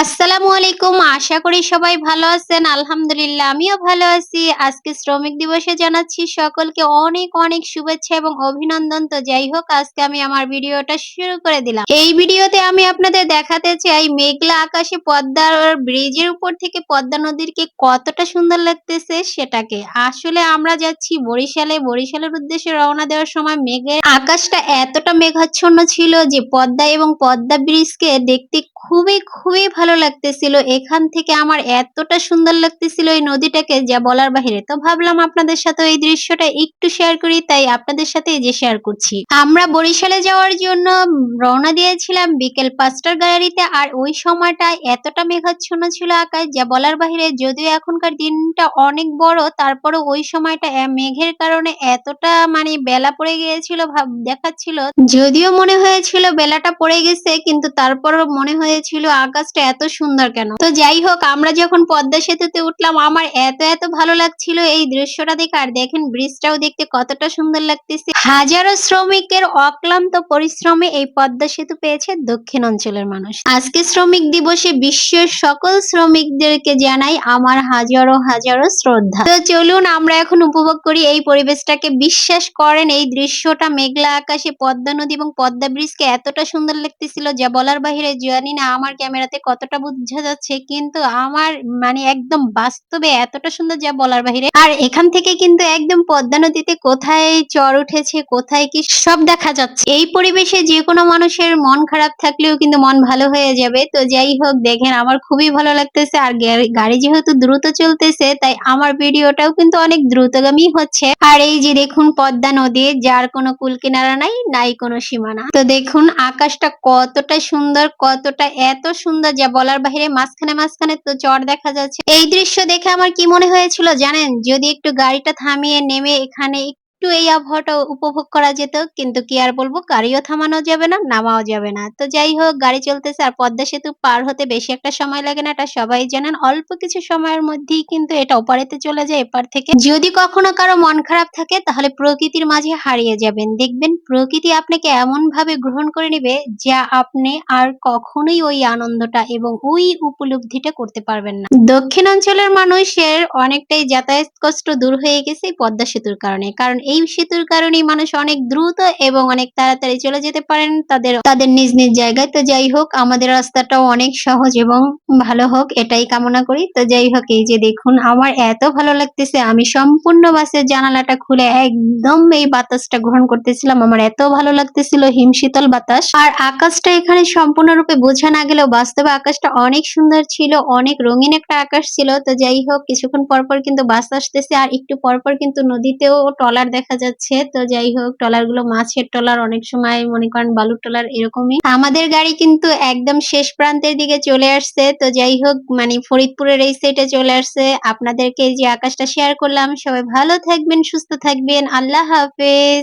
আসসালামু আলাইকুম, আশা করি সবাই ভালো আছেন। আলহামদুলিল্লাহ, আমিও ভালো আছি। আজকে শ্রমিক দিবসে জানাচ্ছি সকলকে অনেক অনেক শুভেচ্ছা এবং অভিনন্দন। তো যাই হোক, আজকে আমি আমার ভিডিওটা শুরু করে দিলাম। এই ভিডিওতে আমি আপনাদের দেখাতে চাই, মেঘলা আকাশে পদ্মার ব্রিজের উপর থেকে পদ্মা নদীরকে কতটা সুন্দর লাগতেছে সেটাকে। আসলে আমরা যাচ্ছি বরিশালে। বরিশালের উদ্দেশ্যে রওনা দেওয়ার সময় মেঘের আকাশটা এতটা মেঘাচ্ছন্ন ছিল যে পদ্মা এবং পদ্মা ব্রিজকে দেখতে খুবই খুবই ভালো লাগতেছিল। এখান থেকে আমার এতটা সুন্দর লাগতেছিল এই নদীটাকে যা বলার বাহিরে। তো ভাবলাম আপনাদের সাথে এই দৃশ্যটা একটু শেয়ার করি, তাই আপনাদের সাথে যে শেয়ার করছি। আমরা বরিশালে যাওয়ার জন্য রওনা দিয়েছিলাম বিকেল পাঁচটার গাড়িতে, আর ওই সময়টা এতটা মেঘাচ্ছন্ন ছিল আকাশ, যা বলার বাহিরে যদিও এখনকার দিনটা অনেক বড় তারপরে ওই সময়টা মেঘের কারণে এতটা মানে বেলা পড়ে গিয়েছিল, ভাব দেখাচ্ছিল। যদিও মনে হয়েছিল বেলাটা পড়ে গেছে, কিন্তু তারপরও মনে হয়েছিল, আকাশটা এত সুন্দর কেন? তো যাই হোক, আমরা যখন পদ্মা সেতুতে উঠলাম, আমার এত এত ভালো লাগছিল এই দৃশ্যটা দেখে। আর দেখেন, ব্রিজটাও দেখতে কতটা সুন্দর লাগতেছে। হাজারো শ্রমিকের অক্লান্ত পরিশ্রমে এই পদ্মা সেতু পেয়েছে দক্ষিণ অঞ্চলের মানুষ। আজকে শ্রমিক দিবসে বিশ্বের সকল শ্রমিকদেরকে জানাই আমার হাজারো হাজারো শ্রদ্ধা। তো চলুন, আমরা এখন উপভোগ করি এই পরিবেশটাকে। বিশ্বাস করেন, এই দৃশ্যটা মেঘলা আকাশে পদ্মা নদী এবং পদ্মা ব্রিজকে এতটা সুন্দর লাগতেছিল যা বলার বাহিরে জানি না। আমার ক্যামেরাতে কতটা বোঝা যাচ্ছে, কিন্তু আমার মানে একদম বাস্তবে এতটা সুন্দর যা বলার বাহিরে আর এখান থেকে কিন্তু একদম পদ্মা নদীতে কোথায় চর উঠেছে, কোথায় কি সব দেখা যাচ্ছে। এই পরিবেশে যে কোনো মানুষের মন খারাপ থাকলেও কিন্তু মন ভালো হয়ে যাবে। তো যাই হোক, দেখেন আমার খুবই ভালো লাগতেছে। আর গাড়ি যেহেতু দ্রুত চলতেছে, তাই আমার ভিডিওটাও কিন্তু অনেক দ্রুতগামী হচ্ছে। আর এই যে দেখুন পদ্মা নদী, যার কোনো কুল কিনারা নাই নাই কোনো সীমানা। তো দেখুন, আকাশটা কতটা সুন্দর, কতটা এত সুন্দর যা বলার বাহিরে মাঝখানে মাঝখানে তো চর দেখা যাচ্ছে। এই দৃশ্য দেখে আমার কি মনে হয়েছিল জানেন? যদি একটু গাড়িটা থামিয়ে নেমে এখানে একটু এই আবহাওয়াটা উপভোগ করা যেত, কিন্তু কি আর বলব, গাড়িও থামানো যাবে না, নামাও যাবে না। তো যাই হোক, গাড়ি চলতেছে আর পদ্মা সেতু পার হতে বেশি একটা সময় লাগে না, এটা সবাই জানেন। অল্প কিছু সময়ের মধ্যেই কিন্তু এটা ওপারেতে চলে যায়, এপার থেকে। যদি কখনো কারও মন খারাপ থাকে, তাহলে প্রকৃতির মাঝে হারিয়ে যাবেন। দেখবেন প্রকৃতি আপনাকে এমন ভাবে গ্রহণ করে নেবে, যা আপনি আর কখনোই ওই আনন্দটা এবং ওই উপলব্ধিটা করতে পারবেন না। দক্ষিণ অঞ্চলের মানুষের অনেকটাই যাতায়াত কষ্ট দূর হয়ে গেছে পদ্মা সেতুর কারণে, কারণ এই সেতুর কারণেই মানুষ অনেক দ্রুত এবং অনেক তাড়াতাড়ি চলে যেতে পারেন। তাদের তাদের নিজ নিজ জায়গায়। তো যাই হোক, আমাদের রাস্তাটাও অনেক সহজ এবং ভালো হোক, এটাই কামনা করি। তো যাই হোক, এই যে দেখুন, আমার এত ভালো লাগতেছে। আমি সম্পূর্ণ বাসের জানালাটা খুলে একদম এই বাতাসটা গ্রহণ করতেছিলাম। আমার এত ভালো লাগতেছিল, হিমশীতল বাতাস। আর আকাশটা এখানে সম্পূর্ণরূপে বোঝা না গেলেও বাস্তবে আকাশটা অনেক সুন্দর ছিল, অনেক রঙিন একটা আকাশ ছিল। তো যাই হোক, কিছুক্ষণ পর পর কিন্তু বাস আসতেছে। আর একটু পর পর কিন্তু নদীতেও ট্রলার দেখা যাচ্ছে। তো যাই হোক ট্রলারগুলো মাছের ট্রলার, অনেক সময় মনে করেন বালুর ট্রলার এরকমই। আমাদের গাড়ি কিন্তু একদম শেষ প্রান্তের দিকে চলে আসছে। তো যাই হোক মানে ফরিদপুরের এই সেটে চলে আসছে। আপনাদেরকে যে আকাশটা শেয়ার করলাম। সবাই ভালো থাকবেন, সুস্থ থাকবেন। আল্লাহ হাফেজ।